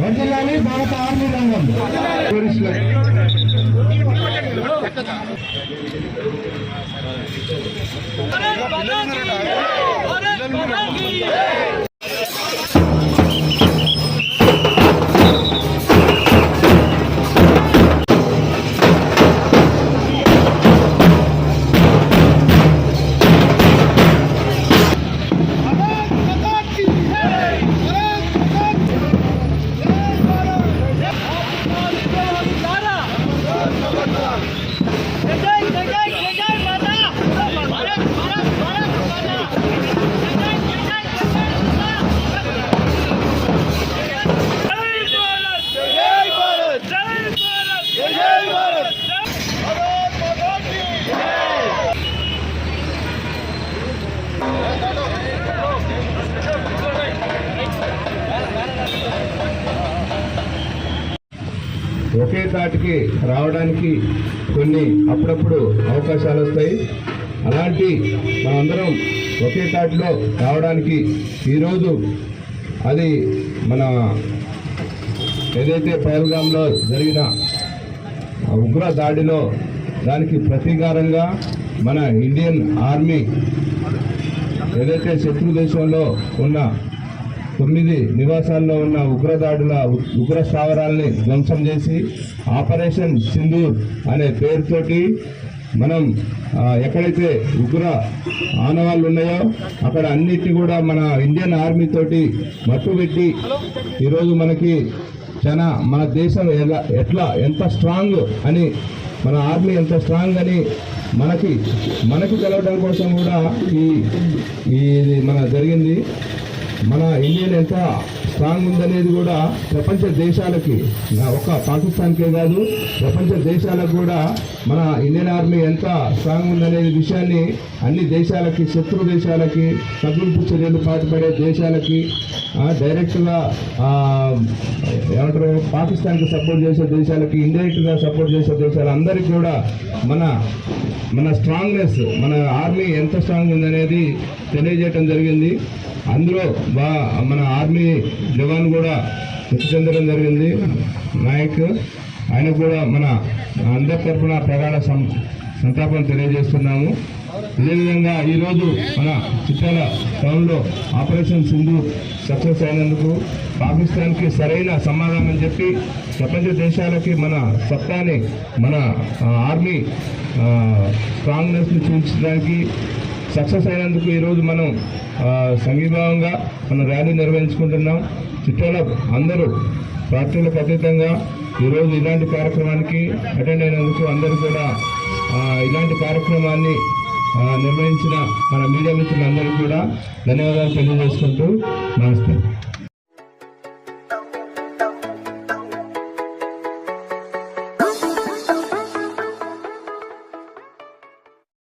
వర్ధిల్లాలి భారత ఆర్మీ రంగం పోలీసులకు ఒకే తాటికి రావడానికి కొన్ని అప్పుడప్పుడు అవకాశాలు వస్తాయి. అలాంటి మనందరం ఒకే తాటిలో రావడానికి ఈరోజు అది మన ఏదైతే పహల్గాంలో జరిగిన ఉగ్ర దాడిలో దానికి ప్రతీకారంగా మన ఇండియన్ ఆర్మీ ఏదైతే శత్రు దేశంలో ఉన్న తొమ్మిది నివాసాల్లో ఉన్న ఉగ్రదాడుల ఉగ్ర స్థావరాల్ని ధ్వంసం చేసి ఆపరేషన్ సింధూర్ అనే పేరుతోటి మనం ఎక్కడైతే ఉగ్ర ఆనవాళ్ళు ఉన్నాయో అక్కడ అన్నిటి కూడా మన ఇండియన్ ఆర్మీ తోటి మట్టుబెట్టి ఈరోజు మనకి చాలా మన దేశం ఎలా ఎట్లా ఎంత స్ట్రాంగ్ అని మన ఆర్మీ ఎంత స్ట్రాంగ్ అని మనకి మనకి తెలవడం కోసం కూడా ఈ ఇది మన జరిగింది. మన ఇండియన్ ఎంత స్ట్రాంగ్ ఉందనేది కూడా ప్రపంచ దేశాలకి నా ఒక్క పాకిస్తాన్కే కాదు ప్రపంచ దేశాలకు కూడా మన ఇండియన్ ఆర్మీ ఎంత స్ట్రాంగ్ ఉందనే విషయాన్ని అన్ని దేశాలకి శత్రు దేశాలకి తగ్గింపు చర్యలు పాటుపడే దేశాలకి డైరెక్ట్గా ఏమంటారు పాకిస్తాన్కి సపోర్ట్ చేసే దేశాలకి ఇండైరెక్ట్గా సపోర్ట్ చేసే దేశాలు అందరికీ కూడా మన మన స్ట్రాంగ్నెస్ మన ఆర్మీ ఎంత స్ట్రాంగ్ ఉందనేది తెలియజేయటం జరిగింది. అందులో బా మన ఆర్మీ జవాన్ కూడా మృతి చెందడం జరిగింది. నాయక్ ఆయన కూడా మన అందరి తరఫున ప్రగాఢ సం సంతాపం తెలియజేస్తున్నాము. అదేవిధంగా ఈరోజు మన చిత్తాల టౌన్లో ఆపరేషన్ సింధు సక్సెస్ అయినందుకు పాకిస్తాన్కి సరైన సమాధానం చెప్పి ప్రపంచ దేశాలకి మన సత్తాని మన ఆర్మీ స్ట్రాంగ్నెస్ని చూపించడానికి సక్సెస్ అయినందుకు ఈరోజు మనం సంఘీభావంగా మన ర్యాలీ నిర్వహించుకుంటున్నాం. చిట్టాల అందరూ పార్టీలకు అతీతంగా ఈరోజు ఇలాంటి కార్యక్రమానికి అటెండ్ అయినందుకు అందరూ కూడా ఇలాంటి కార్యక్రమాన్ని నిర్వహించిన మన మీడియా మిత్రులందరికీ కూడా ధన్యవాదాలు తెలియజేసుకుంటూ నమస్తే.